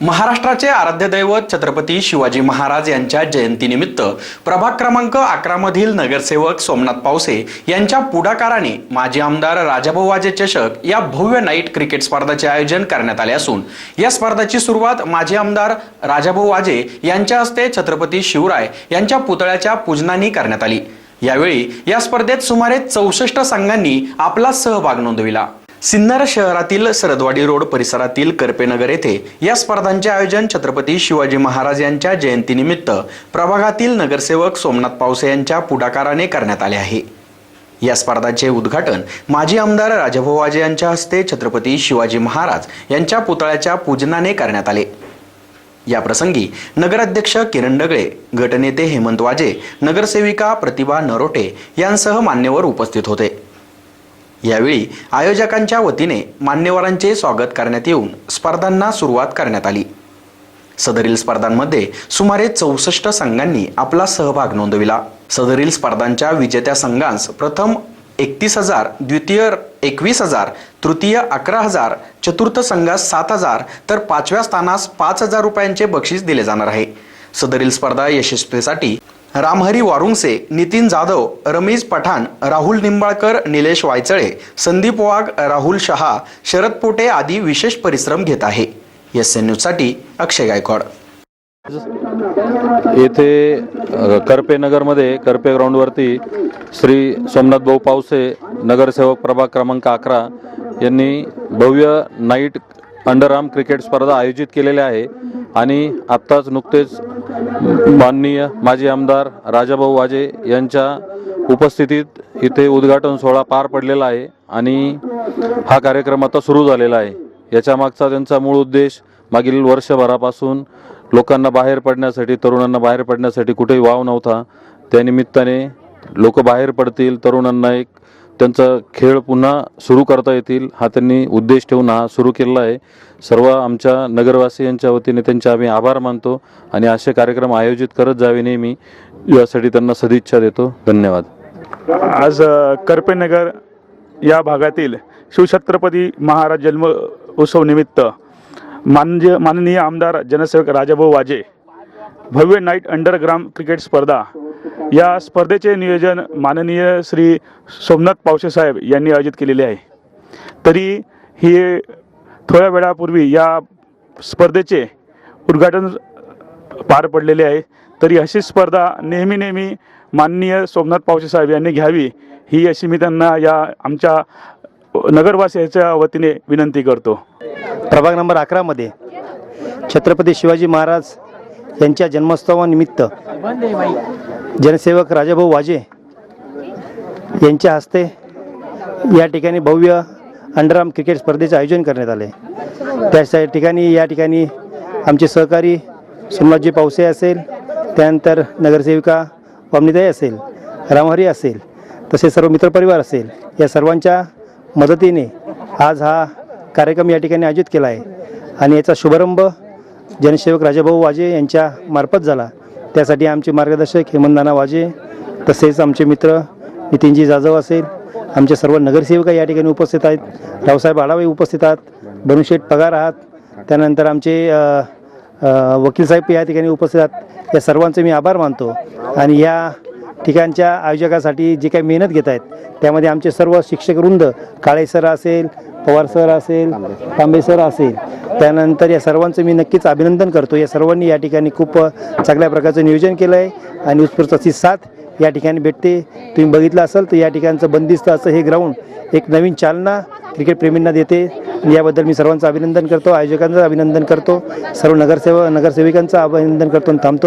महाराष्ट्राचे आराध्य दैवत छत्रपती शिवाजी महाराज यांच्या जयंतीनिमित्त प्रभाग क्रमांक अकरा मधील नगरसेवक सोमनाथ पावसे यांच्या पुढाकाराने माजी आमदार राजाभाऊ वाजे चषक या भव्य नाईट क्रिकेट स्पर्धेचे आयोजन करण्यात आले असून या स्पर्धेची सुरुवात माजी आमदार राजाभाऊ वाजे यांच्या हस्ते छत्रपती शिवराय यांच्या पुतळ्याच्या पूजनाने करण्यात आली. यावेळी या स्पर्धेत सुमारे चौसष्ट संघांनी आपला सहभाग नोंदविला. सिन्नर शहरातील सरदवाडी रोड परिसरातील करपेनगर येथे या स्पर्धांचे आयोजन छत्रपती शिवाजी महाराज यांच्या जयंतीनिमित्त प्रभागातील नगरसेवक सोमनाथ पावसे यांच्या पुढाकाराने करण्यात आले आहे. या स्पर्धांचे उद्घाटन माजी आमदार राजभाऊ वाजे यांच्या हस्ते छत्रपती शिवाजी महाराज यांच्या पुतळ्याच्या पूजनाने करण्यात आले. या प्रसंगी नगराध्यक्ष किरण डगळे गटनेते हेमंत वाजे नगरसेविका प्रतिभा नरोटे यांसह मान्यवर उपस्थित होते. यावेळी आयोजकांच्या वतीने मान्यवरांचे स्वागत करण्यात येऊन स्पर्धांना सुरुवात करण्यात आली. सदरील स्पर्धांमध्ये सुमारे चौसष्ट संघांनी आपला सहभाग नोंदविला. सदरील स्पर्धांच्या विजेत्या संघांस प्रथम एकतीस हजार द्वितीय एकवीस हजार तृतीय अकरा हजार चतुर्थ संघास सात हजार तर पाचव्या स्थानास पाच हजार रुपयांचे बक्षीस दिले जाणार आहे. सदरील स्पर्धा यशस्वीसाठी रामहरी वारुंगसे नितीन जाधव रमेश पठाण राहुल निंबाळकर निलेश वायचळे संदीप वाघ राहुल शहा शरद पोटे आदी विशेष परिश्रम घेत आहे. एस एन न्यूजसाठी अक्षय गायकवाड. येथे करपे नगरमध्ये करपे ग्राउंडवरती श्री सोमनाथ भाऊ पावसे नगरसेवक प्रभाग क्रमांक अकरा यांनी भव्य नाईट अंडरआर्म क्रिकेट स्पर्धा आयोजित केलेल्या आहे. आणि आत्ताच नुकतेच माननीय माजी आमदार राजाभाऊ वाजे यांच्या उपस्थितीत इथे उद्घाटन सोहळा पार पडलेला आहे. आणि हा कार्यक्रम आता सुरू झालेला आहे. याच्या मागचा त्यांचा मूळ उद्देश मागील वर्षभरापासून लोकांना बाहेर पडण्यासाठी तरुणांना बाहेर पडण्यासाठी कुठेही वाव नव्हता. त्यानिमित्ताने लोक बाहेर पडतील तरुणांना एक त्यांचा खेळ पुन्हा सुरू करता येतील हा त्यांनी उद्देश ठेवून हा सुरू केलेला आहे. सर्व आमच्या नगरवासियांच्या वतीने त्यांचे आम्ही आभार मानतो आणि असे कार्यक्रम आयोजित करत जावे नेहमी यासाठी त्यांना सदिच्छा देतो. धन्यवाद. आज करपेनगर या भागातील शिवछत्रपती महाराज जन्म उत्सव निमित्त माननीय माननीय आमदार जनसेवक राजाभाऊ वाजे भव्य नाईट अंडरग्राउंड क्रिकेट स्पर्धा या स्पर्धेचे नियोजन माननीय श्री सोमनाथ पावसे साहेब यांनी आयोजित केलेले आहे. तरी ही थोड्या वेळापूर्वी या स्पर्धेचे उद्घाटन पार पडलेले आहे. तरी अशी स्पर्धा नेहमी नेहमी माननीय सोमनाथ पावसे साहेब यांनी घ्यावी ही अशी मी त्यांना या आमच्या नगरवासियाच्या वतीने विनंती करतो. प्रभाग नंबर अकरामध्ये छत्रपती शिवाजी महाराज यांच्या जन्मोत्सवानिमित्त जनसेवक राजाभाऊ वाजे यांच्या हस्ते या ठिकाणी भव्य अंडरआर्म क्रिकेट स्पर्धेचे आयोजन करण्यात आले. त्या ठिकाणी या ठिकाणी आमचे सहकारी सोमनाथजी पावसे असेल त्यानंतर नगरसेविका वामनिताई असेल रामहरी असेल तसेच सर्व मित्रपरिवार असेल या सर्वांच्या मदतीने आज हा कार्यक्रम या ठिकाणी आयोजित केला आहे. आणि याचा शुभारंभ जनसेवक राजाभाऊ वाजे यांच्या मार्फत झाला. त्यासाठी आमचे मार्गदर्शक हेमंतदाना वाजे तसेच आमचे मित्र नितीनजी जाधव असेल आमचे सर्व नगरसेविका या ठिकाणी उपस्थित आहेत रावसाहेब आढावे उपस्थित आहेत बनुशेठ पगार आहात त्यानंतर आमचे वकील साहेब या ठिकाणी उपस्थित आहेत या सर्वांचे मी आभार मानतो. आणि या ठिकाणच्या आयोजकासाठी जे काही मेहनत घेत आहेत त्यामध्ये आमचे सर्व शिक्षक वृंद काळेसर असेल पवार सर असेल तांबे सर असेल. त्यानंतर या सर्वांचं मी नक्कीच अभिनंदन करतो. या सर्वांनी या ठिकाणी खूप चांगल्या प्रकारचं नियोजन केलं आहे आणि उत्स्फूर्त अशी साथ या ठिकाणी भेटते. तुम्ही बघितलं असाल तर या ठिकाणचं बंदिस्त असं हे ग्राउंड एक नवीन चालना क्रिकेटप्रेमींना देते. याबद्दल मी सर्वांचं अभिनंदन करतो. आयोजकांचं अभिनंदन करतो. सर्व नगरसेवक नगरसेविकांचं अभिनंदन करतो आणि थांबतो.